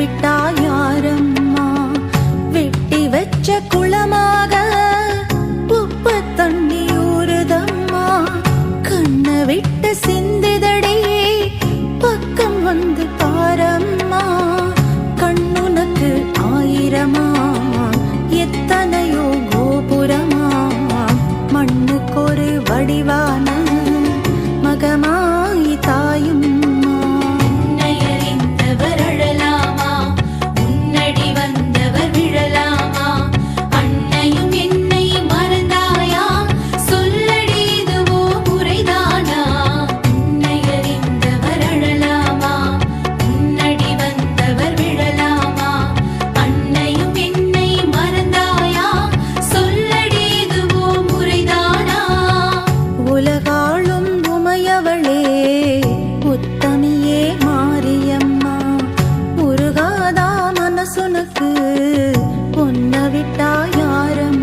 விட்டாய் பொன்ன விட்டா யாரும்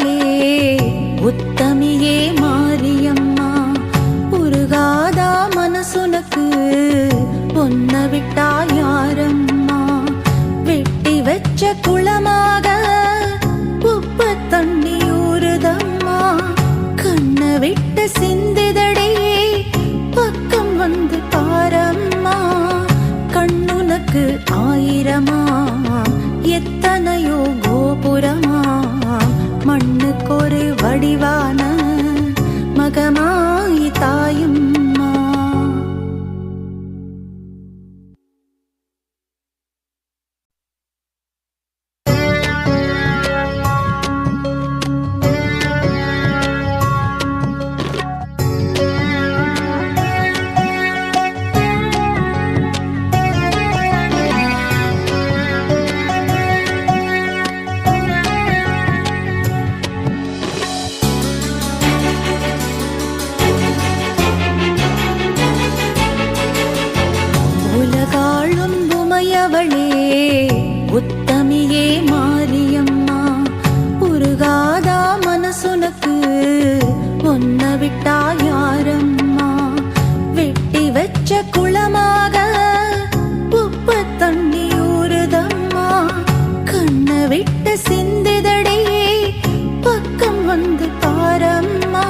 மகளே உத்தமியே மாரியம்மா உருகாதா மனசுனக்கு பொன்ன விட்டா யாரம்மா? வெட்டி வச்ச குளமாக உப்பு தண்ணி ஊறுதம்மா கண்ண விட்டு சிந்திதடே பக்கம் வந்து பாரம்மா. கண்ணுனக்கு ஆயிரமா எத்தனையோ மண்ணுக்கொரு வடிவான மகமாயி தாயும். உருகாதா மனசுனக்கு? ஒன்ன விட்டா யாரம்மா? வெட்டி வச்ச குளமாக உப்பு தண்ணி ஊறுதம்மா கண்ண விட்ட சிந்திதடி பக்கம் வந்து பாரம்மா?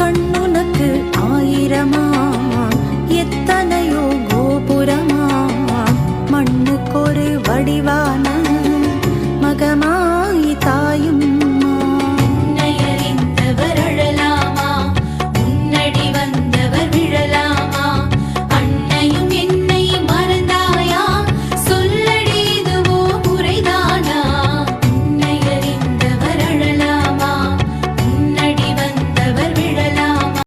கண்ணுனக்கு ஆயிரமா எத்தனையோ கோபுரமா மண்ணுக்கொரு வடிவான